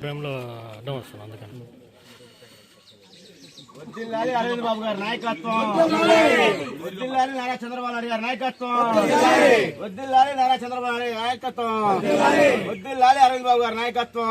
ఫ్రేమ్లో అడ్డం వస్తుంది అందుకని. వద్దిల్లాలి అరవింద్ బాబు గారి నాయకత్వం. వద్దిల్లాలి నారా చంద్రబాబు నాయుడు గారి నాయకత్వం. వద్దిల్లాలి నారా చంద్రబాబు నాయుడు గారి నాయకత్వం. వద్దిల్లాలి అరవింద్ బాబు గారి నాయకత్వం.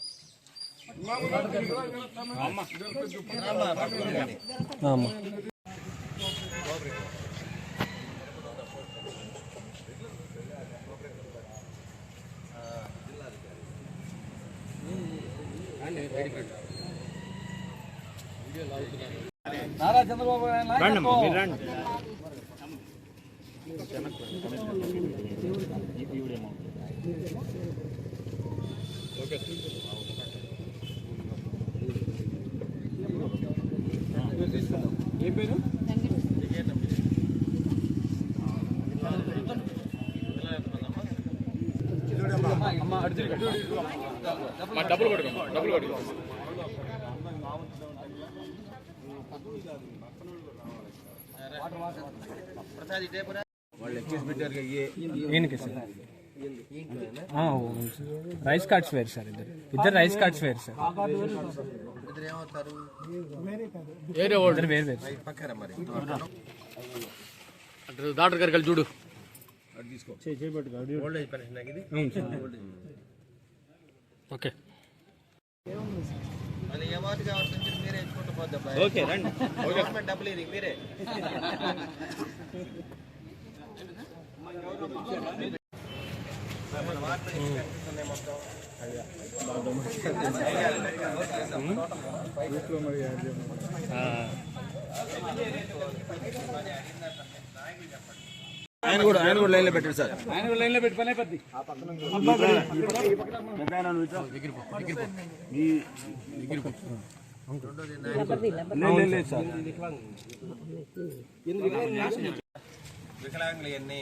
నారా చంద్రబాబు గారి ఏం పేరు. డబ్బులు కొట్టుకో డబ్బులు కొట్టుకో ఈయనకి సార్ ఆ, అవును సార్. రైస్ కార్డ్స్ వేరు సార్ ఇద్దరు. ఇద్దరు రైస్ కార్డ్స్ వేరు సార్. ఇద్దరు వేరు వేరు డాక్టర్ గారికి వెళ్ళి చూడు. ఓకే. ఓకే రండి. డబ్బులు ఇది మీరే. ఆయన కూడా ఆయన కూడా లైన్లో పెట్టారు సార్. ఆయన లైన్లో పెట్టి పని అయిపోద్ది. వికలాంగులు ఇవన్నీ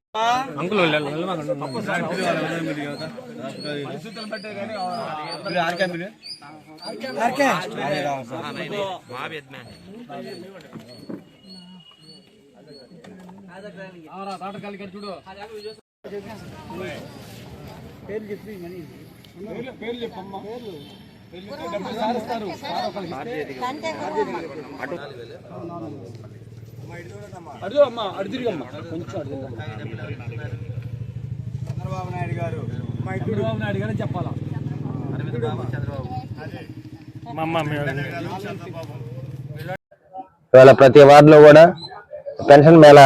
అంకుల్ చూడు పేర్లు చెప్పమ్మా పేర్లు డబ్బులు సారిస్తారు అడుగు అమ్మా కొంచెం చంద్రబాబు నాయుడు గారు చంద్రబాబు నాయుడు గారే చెప్పాలా? మా అమ్మ మీ- ఇవాళ ప్రతి వార్డులో కూడా పెన్షన్ మేళ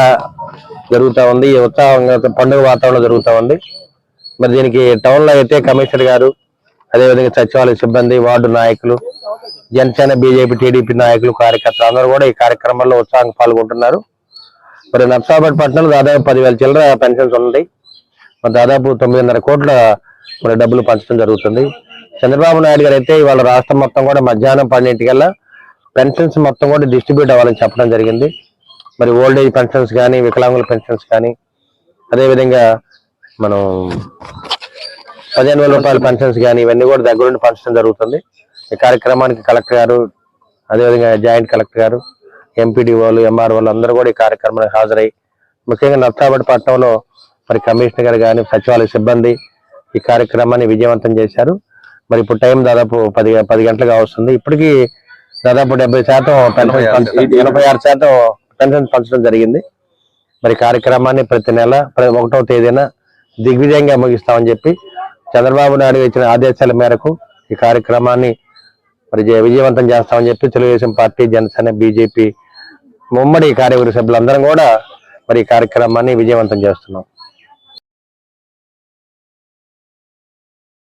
జరుగుతూ ఉంది. ఈ ఉత్సాహంగా పండుగ వాతావరణం జరుగుతూ ఉంది. మరి దీనికి టౌన్లో అయితే కమిషనర్ గారు అదేవిధంగా సచివాలయ సిబ్బంది వార్డు నాయకులు జనసేన బీజేపీ టీడీపీ నాయకులు కార్యకర్తలు అందరూ కూడా ఈ కార్యక్రమంలో ఉత్సాహంగా పాల్గొంటున్నారు. మరి నర్సాబాద్ పట్టణంలో దాదాపు పదివేల చిల్లర పెన్షన్స్ ఉన్నాయి. మరి దాదాపు తొమ్మిదిన్నర కోట్ల మరి డబ్బులు పంచడం జరుగుతుంది. చంద్రబాబు నాయుడు గారు అయితే ఇవాళ రాష్ట్రం మొత్తం కూడా మధ్యాహ్నం పన్నెండింటికల్లా పెన్షన్స్ మొత్తం కూడా డిస్ట్రిబ్యూట్ అవ్వాలని చెప్పడం జరిగింది. మరి ఓల్డ్ ఏజ్ పెన్షన్స్ కానీ వికలాంగుల పెన్షన్స్ కానీ అదేవిధంగా మనం పదిహేను వేల రూపాయల పెన్షన్స్ కానీ ఇవన్నీ కూడా దగ్గరుండి పంచడం జరుగుతుంది. ఈ కార్యక్రమానికి కలెక్టర్ గారు అదేవిధంగా జాయింట్ కలెక్టర్ గారు ఎంపీడీఓలు ఎంఆర్ఓలు అందరూ కూడా ఈ కార్యక్రమానికి హాజరై ముఖ్యంగా నర్సాబాద్ పట్టణంలో మరి కమిషనర్ గారు కానీ సచివాలయ సిబ్బంది ఈ కార్యక్రమాన్ని విజయవంతం చేశారు. మరి ఇప్పుడు టైం దాదాపు పది పది గంటలుగా వస్తుంది. ఇప్పటికీ దాదాపు డెబ్బై శాతం పెన్షన్ ఎనభై ఆరు శాతం. పెన్షన్ పంచడం జరిగింది. మరి కార్యక్రమాన్ని ప్రతి నెల ఒకటో తేదీన దిగ్విజయంగా ముగిస్తామని చెప్పి చంద్రబాబు నాయుడు ఇచ్చిన ఆదేశాల మేరకు ఈ కార్యక్రమాన్ని మరి విజయవంతం చేస్తామని చెప్పి తెలుగుదేశం పార్టీ జనసేన బీజేపీ ముమ్మడి కార్యవర్గ సభ్యులందరం కూడా మరి ఈ కార్యక్రమాన్ని విజయవంతం చేస్తున్నాం.